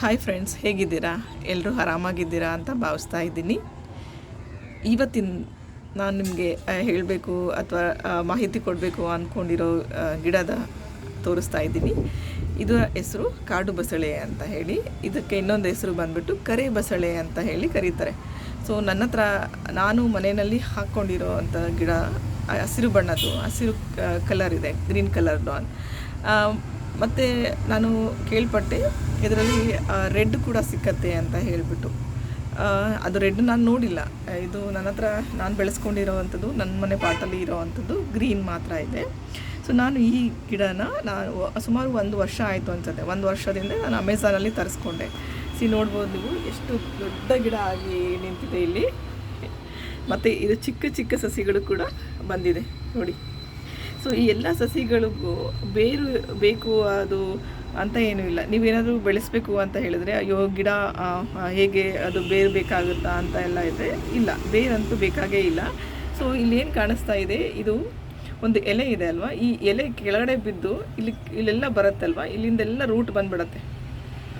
Hi friends ಹೇಗಿದ್ದೀರಾ? ಎಲ್ಲರೂ ಆರಾಮಾಗಿದ್ದೀರಾ ಅಂತ ಭಾವಿಸ್ತಾ ಇದ್ದೀನಿ. ಇವತ್ತಿನ ನಾನು ನಿಮಗೆ ಹೇಳಬೇಕು ಅಥವಾ ಮಾಹಿತಿ ಕೊಡಬೇಕು ಅಂದ್ಕೊಂಡಿರೋ ಗಿಡದ ತೋರಿಸ್ತಾ ಇದ್ದೀನಿ. ಇದರ ಹೆಸರು ಕಾಡು ಬಸಳೆ ಅಂತ ಹೇಳಿ. ಇದಕ್ಕೆ ಇನ್ನೊಂದು ಹೆಸರು ಬಂದ್ಬಿಟ್ಟು ಕರೆ ಬಸಳೆ ಅಂತ ಹೇಳಿ ಕರೀತಾರೆ. ಸೊ ನನ್ನ ಹತ್ರ ನಾನು ಮನೆಯಲ್ಲಿ ಹಾಕ್ಕೊಂಡಿರೋ ಅಂಥ ಗಿಡ, ಹಸಿರು ಬಣ್ಣದ್ದು, ಹಸಿರು ಕಲರ್ ಇದೆ ಗ್ರೀನ್ ಕಲರ್ದು ಮತ್ತು ನಾನು ಕೇಳ್ಪಟ್ಟೆ, ಇದರಲ್ಲಿ ರೆಡ್ ಕೂಡ ಸಿಕ್ಕತ್ತೆ ಅಂತ ಹೇಳಿಬಿಟ್ಟು. ಅದು ರೆಡ್ ನಾನು ನೋಡಿಲ್ಲ. ಇದು ನನ್ನ ಹತ್ರ ನಾನು ಬೆಳೆಸ್ಕೊಂಡಿರೋವಂಥದ್ದು ನನ್ನ ಮನೆ ಪಾಟಲ್ಲಿ ಇರೋವಂಥದ್ದು ಗ್ರೀನ್ ಮಾತ್ರ ಇದೆ. ಸೊ ನಾನು ಈ ಗಿಡನ ನಾನು ಸುಮಾರು ಒಂದು ವರ್ಷ ಆಯಿತು ಅನ್ಸುತ್ತೆ. ಒಂದು ವರ್ಷದಿಂದ ನಾನು ಅಮೆಝಾನಲ್ಲಿ ತರಿಸ್ಕೊಂಡೆ. ಸಿ ನೋಡ್ಬೋದು ನೀವು ಎಷ್ಟು ದೊಡ್ಡ ಗಿಡ ಆಗಿ ನಿಂತಿದೆ ಇಲ್ಲಿ. ಮತ್ತು ಇದು ಚಿಕ್ಕ ಚಿಕ್ಕ ಸಸಿಗಳು ಕೂಡ ಬಂದಿದೆ. ನೋಡಿ. ಸೊ ಈ ಎಲ್ಲ ಸಸಿಗಳಿಗೂ ಬೇರು ಬೇಕು ಅದು ಅಂತ ಏನೂ ಇಲ್ಲ. ನೀವೇನಾದರೂ ಬೆಳೆಸಬೇಕು ಅಂತ ಹೇಳಿದ್ರೆ, ಅಯ್ಯೋ, ಗಿಡ ಹೇಗೆ ಅದು ಬೇರು ಬೇಕಾಗುತ್ತಾ? ಅಂತ ಎಲ್ಲ ಇದೆ ಇಲ್ಲ. ಬೇರಂತೂ ಬೇಕಾಗೇ ಇಲ್ಲ. ಸೊ ಇಲ್ಲೇನು ಕಾಣಿಸ್ತಾ ಇದೆ, ಇದು ಒಂದು ಎಲೆ ಇದೆ ಅಲ್ವಾ? ಈ ಎಲೆ ಕೆಳಗಡೆ ಬಿದ್ದು ಇಲ್ಲಿ, ಇಲ್ಲೆಲ್ಲ ಬರುತ್ತಲ್ವಾ? ಇಲ್ಲಿಂದೆಲ್ಲ ರೂಟ್ ಬಂದ್ಬಿಡತ್ತೆ.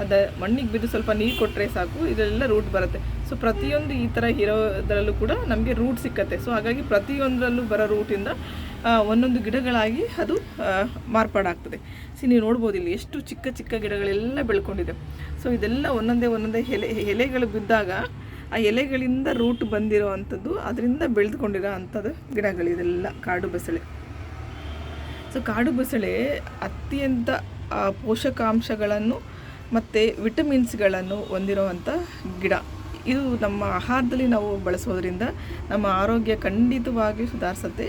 ಅದ ಮಣ್ಣಿಗೆ ಬಿದ್ದು ಸ್ವಲ್ಪ ನೀರು ಕೊಟ್ಟರೆ ಸಾಕು ಇದೆಲ್ಲ ರೂಟ್ ಬರುತ್ತೆ. ಸೊ ಪ್ರತಿಯೊಂದು ಈ ಥರ ಇರೋದ್ರಲ್ಲೂ ಕೂಡ ನಮಗೆ ರೂಟ್ ಸಿಕ್ಕತ್ತೆ. ಸೊ ಹಾಗಾಗಿ ಪ್ರತಿಯೊಂದರಲ್ಲೂ ಬರೋ ರೂಟಿಂದ ಒಂದೊಂದು ಗಿಡಗಳಾಗಿ ಅದು ಮಾರ್ಪಾಡಾಗ್ತದೆ. ಸಿ ನೀವು ನೋಡ್ಬೋದು ಇಲ್ಲಿ ಎಷ್ಟು ಚಿಕ್ಕ ಚಿಕ್ಕ ಗಿಡಗಳೆಲ್ಲ ಬೆಳ್ಕೊಂಡಿದೆ. ಸೊ ಇದೆಲ್ಲ ಒಂದೊಂದೇ ಒಂದೊಂದೇ ಎಲೆ, ಎಲೆಗಳು ಬಿದ್ದಾಗ ಆ ಎಲೆಗಳಿಂದ ರೂಟ್ ಬಂದಿರೋ ಅಂಥದ್ದು, ಅದರಿಂದ ಬೆಳೆದುಕೊಂಡಿರೋ ಅಂಥದ್ದು ಗಿಡಗಳಿದೆಲ್ಲ ಕಾಡು ಬಸಳೆ. ಸೊ ಕಾಡು ಬಸಳೆ ಅತ್ಯಂತ ಪೋಷಕಾಂಶಗಳನ್ನು ಮತ್ತು ವಿಟಮಿನ್ಸ್ಗಳನ್ನು ಹೊಂದಿರುವಂಥ ಗಿಡ. ಇದು ನಮ್ಮ ಆಹಾರದಲ್ಲಿ ನಾವು ಬಳಸೋದ್ರಿಂದ ನಮ್ಮ ಆರೋಗ್ಯ ಖಂಡಿತವಾಗಿ ಸುಧಾರಿಸುತ್ತೆ.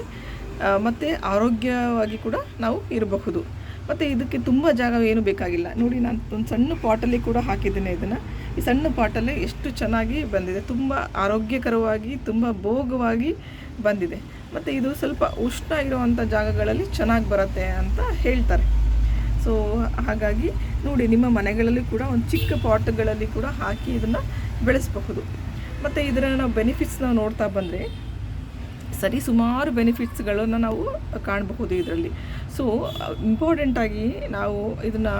ಮತ್ತು ಆರೋಗ್ಯವಾಗಿ ಕೂಡ ನಾವು ಇರಬಹುದು. ಮತ್ತು ಇದಕ್ಕೆ ತುಂಬ ಜಾಗ ಏನು ಬೇಕಾಗಿಲ್ಲ. ನೋಡಿ, ನಾನು ಒಂದು ಸಣ್ಣ ಪಾಟಲ್ಲಿ ಕೂಡ ಹಾಕಿದ್ದೇನೆ ಇದನ್ನು. ಈ ಸಣ್ಣ ಪಾಟಲ್ಲಿ ಎಷ್ಟು ಚೆನ್ನಾಗಿ ಬಂದಿದೆ. ತುಂಬ ಆರೋಗ್ಯಕರವಾಗಿ, ತುಂಬ ಭೋಗವಾಗಿ ಬಂದಿದೆ. ಮತ್ತು ಇದು ಸ್ವಲ್ಪ ಉಷ್ಣ ಇರುವಂಥ ಜಾಗಗಳಲ್ಲಿ ಚೆನ್ನಾಗಿ ಬರುತ್ತೆ ಅಂತ ಹೇಳ್ತಾರೆ. ಸೊ ಹಾಗಾಗಿ ನೋಡಿ, ನಿಮ್ಮ ಮನೆಗಳಲ್ಲಿ ಕೂಡ ಒಂದು ಚಿಕ್ಕ ಪಾಟ್ಗಳಲ್ಲಿ ಕೂಡ ಹಾಕಿ ಇದನ್ನು ಬೆಳೆಸಬಹುದು. ಮತ್ತು ಇದರ ನಾವು ಬೆನಿಫಿಟ್ಸ್ನ ನೋಡ್ತಾ ಬಂದರೆ, ಸರಿ ಸುಮಾರು ಬೆನಿಫಿಟ್ಸ್ಗಳನ್ನು ನಾವು ಕಾಣಬಹುದು ಇದರಲ್ಲಿ. ಸೊ ಇಂಪಾರ್ಟೆಂಟಾಗಿ ನಾವು ಇದನ್ನು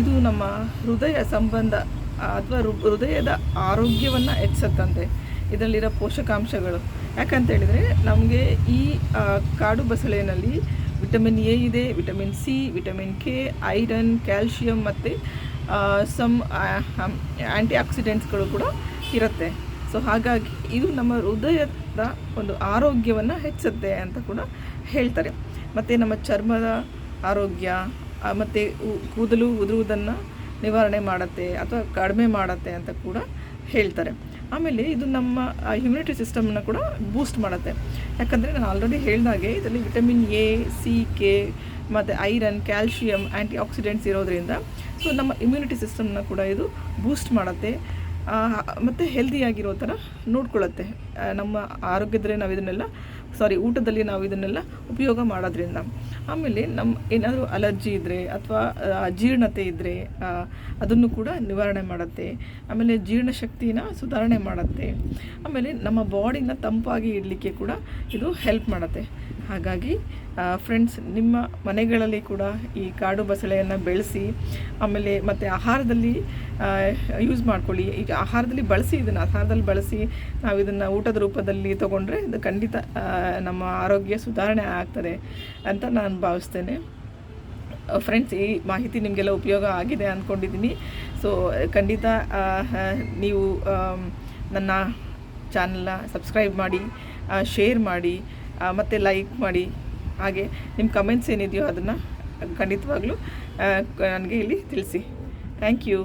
ಇದು ನಮ್ಮ ಹೃದಯ ಸಂಬಂಧ, ಅಥವಾ ಹೃದಯದ ಆರೋಗ್ಯವನ್ನು ಹೆಚ್ಚಿಸುತ್ತಂತೆ. ಇದರಲ್ಲಿರೋ ಪೋಷಕಾಂಶಗಳು. ಯಾಕಂತೇಳಿದರೆ ನಮಗೆ ಈ ಕಾಡು ಬಸಳೆನಲ್ಲಿ ವಿಟಮಿನ್ ಎ ಇದೆ, vitamin C, vitamin K, iron, calcium ಮತ್ತು ಸಮ್ ಆ್ಯಂಟಿ ಆಕ್ಸಿಡೆಂಟ್ಸ್ಗಳು ಕೂಡ ಇರುತ್ತೆ. ಸೊ ಹಾಗಾಗಿ ಇದು ನಮ್ಮ ಹೃದಯದ ಒಂದು ಆರೋಗ್ಯವನ್ನು ಹೆಚ್ಚುತ್ತೆ ಅಂತ ಕೂಡ ಹೇಳ್ತಾರೆ. ಮತ್ತು ನಮ್ಮ ಚರ್ಮದ ಆರೋಗ್ಯ ಮತ್ತು ಕೂದಲು ಉದುರುವುದನ್ನು ನಿವಾರಣೆ ಮಾಡುತ್ತೆ ಅಥವಾ ಕಡಿಮೆ ಮಾಡುತ್ತೆ ಅಂತ ಕೂಡ ಹೇಳ್ತಾರೆ. ಆಮೇಲೆ ಇದು ನಮ್ಮ ಇಮ್ಯುನಿಟಿ ಸಿಸ್ಟಮ್ನ ಕೂಡ ಬೂಸ್ಟ್ ಮಾಡುತ್ತೆ. ಯಾಕಂದರೆ ನಾನು ಆಲ್ರೆಡಿ ಹೇಳಿದಾಗೆ ಇದರಲ್ಲಿ ವಿಟಮಿನ್ ಎ ಸಿ ಕೆ ಮತ್ತು ಐರನ್ ಕ್ಯಾಲ್ಶಿಯಂ ಆ್ಯಂಟಿ ಆಕ್ಸಿಡೆಂಟ್ಸ್ ಇರೋದ್ರಿಂದ ಸೊ ನಮ್ಮ ಇಮ್ಯುನಿಟಿ ಸಿಸ್ಟಮ್ನ ಕೂಡ ಇದು ಬೂಸ್ಟ್ ಮಾಡುತ್ತೆ. ಮತ್ತು ಹೆಲ್ದಿಯಾಗಿರೋ ಥರ ನೋಡ್ಕೊಳ್ಳುತ್ತೆ ನಮ್ಮ ಆರೋಗ್ಯದಲ್ಲಿ ನಾವು ಇದನ್ನೆಲ್ಲ ಸಾರಿ, ಊಟದಲ್ಲಿ ನಾವು ಇದನ್ನೆಲ್ಲ ಉಪಯೋಗ ಮಾಡೋದ್ರಿಂದ. ಆಮೇಲೆ ನಮ್ಮ ಏನಾದರೂ ಅಲರ್ಜಿ ಇದ್ದರೆ ಅಥವಾ ಅಜೀರ್ಣತೆ ಇದ್ದರೆ ಅದನ್ನು ಕೂಡ ನಿವಾರಣೆ ಮಾಡುತ್ತೆ. ಆಮೇಲೆ ಜೀರ್ಣಶಕ್ತಿನ ಸುಧಾರಣೆ ಮಾಡುತ್ತೆ. ಆಮೇಲೆ ನಮ್ಮ ಬಾಡಿನ ತಂಪಾಗಿ ಇಡಲಿಕ್ಕೆ ಕೂಡ ಇದು ಹೆಲ್ಪ್ ಮಾಡುತ್ತೆ. ಹಾಗಾಗಿ ಫ್ರೆಂಡ್ಸ್ ನಿಮ್ಮ ಮನೆಗಳಲ್ಲಿ ಕೂಡ ಈ ಕಾಡು ಬಸಳೆಯನ್ನು ಬೆಳೆಸಿ, ಆಮೇಲೆ ಮತ್ತು ಆಹಾರದಲ್ಲಿ ಯೂಸ್ ಮಾಡ್ಕೊಳ್ಳಿ. ಈಗ ಆಹಾರದಲ್ಲಿ ಬಳಸಿ ಇದನ್ನು, ಆಹಾರದಲ್ಲಿ ಬಳಸಿ ನಾವು ಇದನ್ನು ಊಟದ ರೂಪದಲ್ಲಿ ತೊಗೊಂಡ್ರೆ ಇದು ಖಂಡಿತ ನಮ್ಮ ಆರೋಗ್ಯ ಸುಧಾರಣೆ ಆಗ್ತದೆ ಅಂತ ನಾನು ಭಾವಿಸ್ತೇನೆ. ಫ್ರೆಂಡ್ಸ್ ಈ ಮಾಹಿತಿ ನಿಮಗೆಲ್ಲ ಉಪಯೋಗ ಆಗಿದೆ ಅಂದ್ಕೊಂಡಿದ್ದೀನಿ ಸೊ ಖಂಡಿತ ನೀವು ನನ್ನ ಚಾನಲ್ನ ಸಬ್ಸ್ಕ್ರೈಬ್ ಮಾಡಿ ಶೇರ್ ಮಾಡಿ ಮತ್ತು ಲೈಕ್ ಮಾಡಿ. ಹಾಗೆ ನಿಮ್ಮ ಕಮೆಂಟ್ಸ್ ಏನಿದೆಯೋ ಅದನ್ನು ಖಂಡಿತವಾಗ್ಲೂ ನನಗೆ ಇಲ್ಲಿ ತಿಳಿಸಿ. Thank you